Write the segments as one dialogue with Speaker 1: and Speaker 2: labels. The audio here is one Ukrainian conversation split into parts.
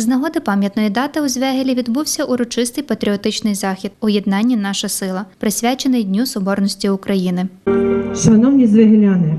Speaker 1: З нагоди пам'ятної дати у Звягелі відбувся урочистий патріотичний захід у єднанні наша сила, присвячений Дню Соборності України.
Speaker 2: Шановні звегеляни,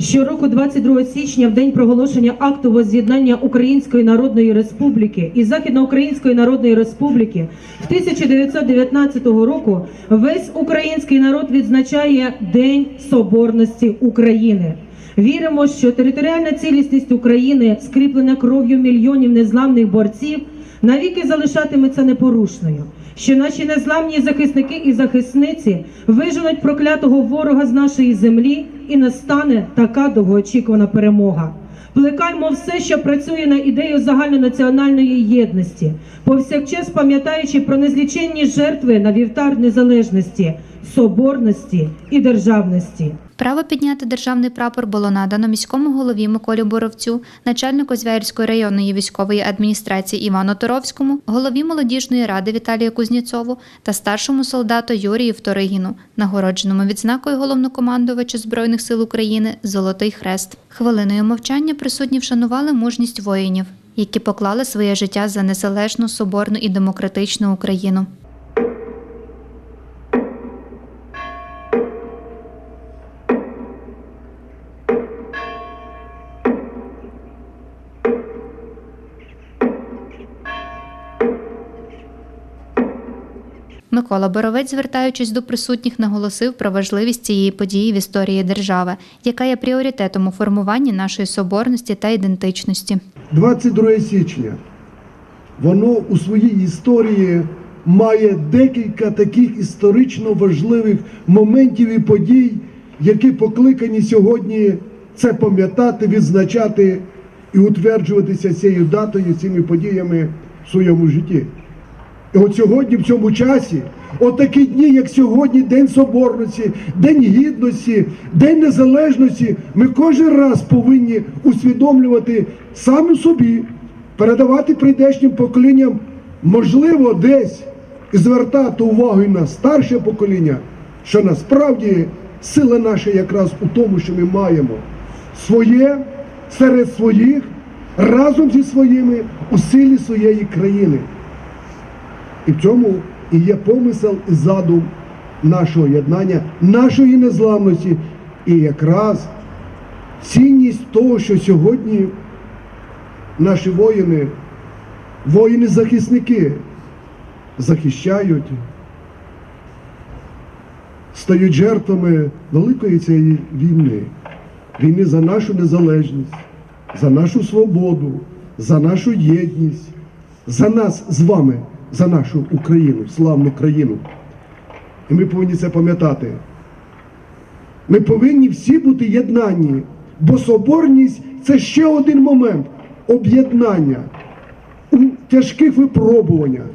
Speaker 2: щороку 22 січня, в день проголошення акту возз'єднання Української Народної Республіки і Західноукраїнської Народної Республіки в 1919 року весь український народ відзначає День Соборності України. Віримо, що територіальна цілісність України, скріплена кров'ю мільйонів незламних борців, навіки залишатиметься непорушною. Що наші незламні захисники і захисниці виженуть проклятого ворога з нашої землі, і настане така довгоочікувана перемога. Плекаймо все, що працює на ідею загальнонаціональної єдності, повсякчас пам'ятаючи про незліченні жертви на вівтар незалежності, соборності і державності.
Speaker 1: Право підняти державний прапор було надано міському голові Миколі Боровцю, начальнику Звягельської районної військової адміністрації Івану Торовському, голові молодіжної ради Віталію Кузнєцову та старшому солдату Юрію Вторигіну, нагородженому відзнакою головнокомандувача Збройних сил України Золотий Хрест. Хвилиною мовчання присутні вшанували мужність воїнів, які поклали своє життя за незалежну, соборну і демократичну Україну. Микола Боровець, звертаючись до присутніх, наголосив про важливість цієї події в історії держави, яка є пріоритетом у формуванні нашої соборності та ідентичності.
Speaker 3: 22 січня. Воно у своїй історії має декілька таких історично важливих моментів і подій, які покликані сьогодні це пам'ятати, відзначати і утверджуватися цією датою, цими подіями в своєму житті. І от сьогодні, в цьому часі, от такі дні, як сьогодні, День Соборності, День Гідності, День Незалежності, ми кожен раз повинні усвідомлювати самі собі, передавати прийдешнім поколінням, можливо, десь і звертати увагу і на старше покоління, що насправді сила наша якраз у тому, що ми маємо своє серед своїх, разом зі своїми у силі своєї країни. І в цьому і є помисел і задум нашого єднання, нашої незламності, і якраз цінність того, що сьогодні наші воїни, воїни-захисники захищають, стають жертвами великої цієї війни, війни за нашу незалежність, за нашу свободу, за нашу єдність, за нас з вами за нашу Україну, славну країну. І ми повинні це пам'ятати. Ми повинні всі бути єднані, бо соборність це ще один момент об'єднання у тяжких випробуваннях,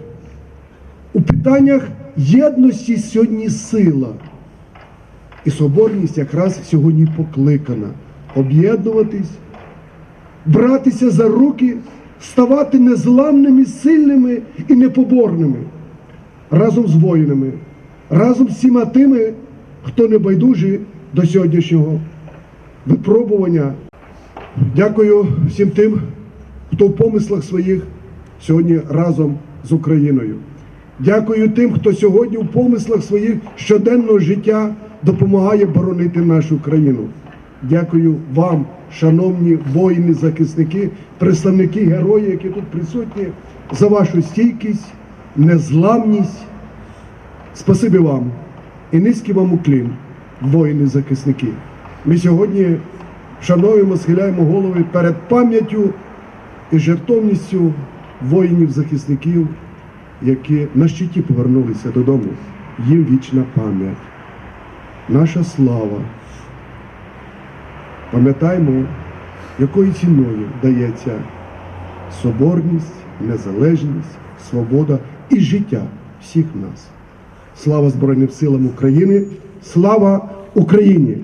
Speaker 3: у питаннях єдності сьогодні сила. І соборність якраз сьогодні покликана об'єднуватись, братися за руки ставати незламними, сильними і непоборними разом з воїнами, разом з всіма тими, хто не байдужий до сьогоднішнього випробування. Дякую всім тим, хто в помислах своїх сьогодні разом з Україною. Дякую тим, хто сьогодні в помислах своїх щоденного життя допомагає боронити нашу країну. Дякую вам, шановні воїни, захисники, представники герої, які тут присутні, за вашу стійкість, незламність. Спасибі вам і низький вам уклін, воїни-захисники. Ми сьогодні шануємо, схиляємо голови перед пам'яттю і жертовністю воїнів-захисників, які на щиті повернулися додому. Їм вічна пам'ять. Наша слава. Пам'ятаємо, якою ціною дається соборність, незалежність, свобода і життя всіх нас. Слава Збройним силам України! Слава Україні!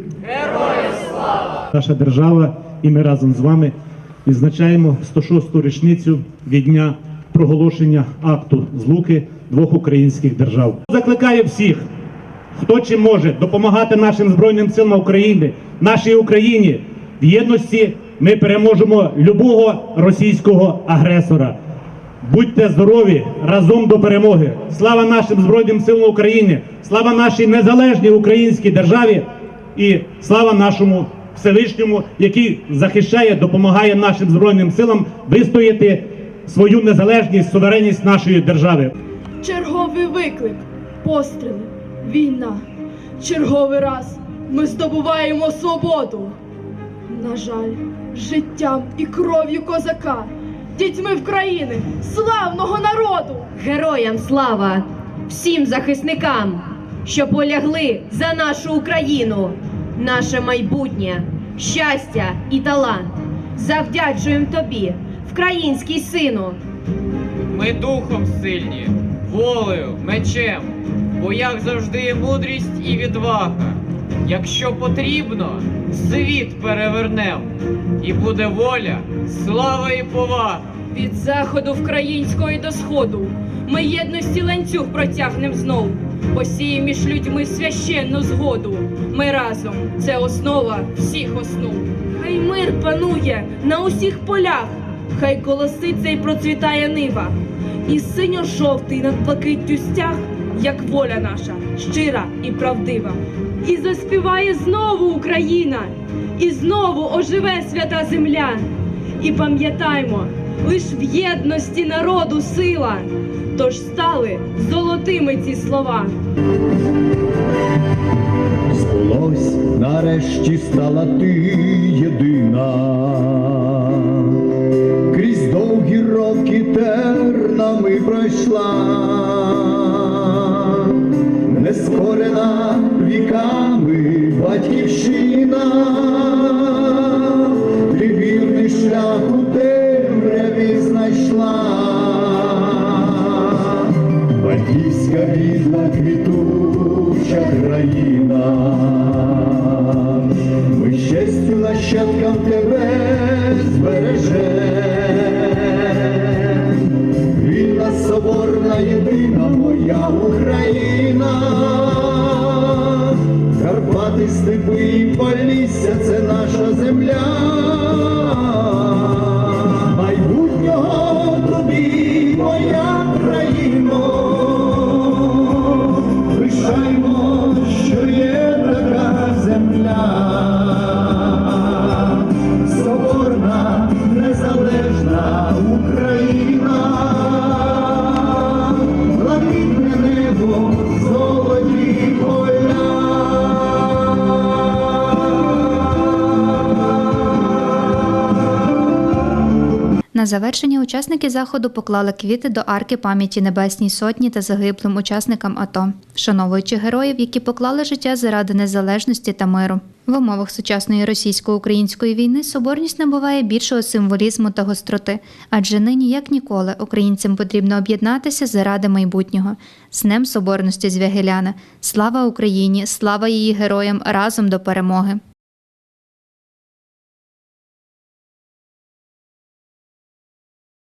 Speaker 4: наша держава, і ми разом з вами відзначаємо 106-ту річницю від дня проголошення акту злуки двох українських держав. Закликаю всіх, хто чим може допомагати нашим збройним силам України, нашій Україні в єдності. Ми переможемо любого російського агресора. Будьте здорові разом до перемоги! Слава нашим Збройним силам України! Слава нашій незалежній українській державі і слава нашому Всевишньому, який захищає, допомагає нашим збройним силам вистояти свою незалежність, суверенність нашої держави.
Speaker 5: Черговий виклик, постріли, війна. Черговий раз ми здобуваємо свободу. На жаль, життям і кров'ю козака, дітьми України, славного народу.
Speaker 6: Героям слава всім захисникам, що полягли за нашу Україну, наше майбутнє, щастя і талант. Завдячуємо тобі, вкраїнський сину.
Speaker 7: Ми духом сильні, волею, мечем, бо як завжди є мудрість і відвага. Якщо потрібно, світ перевернем, і буде воля, слава і повага.
Speaker 5: Від заходу української до сходу ми єдності ланцюг протягнем знов. Посіємо між людьми священну згоду. Ми разом це основа всіх основ. Хай мир панує на усіх полях, хай колоситься і процвітає нива. І синьо-жовтий над блакиттю стяг, як воля наша, щира і правдива. І заспіває знову Україна, і знову оживе свята земля. І пам'ятаймо, лиш в єдності народу сила, тож стали золотими ці слова.
Speaker 8: Збулось, нарешті стала ти єдина, крізь довгі роки тернами пройшла, нескорена віками батьківщина, ти вірний шлях у темряві знайшла. Батьківська рідна квітуча країна, ми щастю нащадкам тебе збережем. Вільна, соборна, єдина моя Україна, Карпати, степи і Полісся – це
Speaker 1: На завершення учасники заходу поклали квіти до арки пам'яті Небесній Сотні та загиблим учасникам АТО, вшановуючи героїв, які поклали життя заради незалежності та миру. В умовах сучасної російсько-української війни соборність набуває більшого символізму та гостроти, адже нині, як ніколи, українцям потрібно об'єднатися заради майбутнього. З Днем Соборності Звягеляна. Слава Україні! Слава її героям разом до перемоги!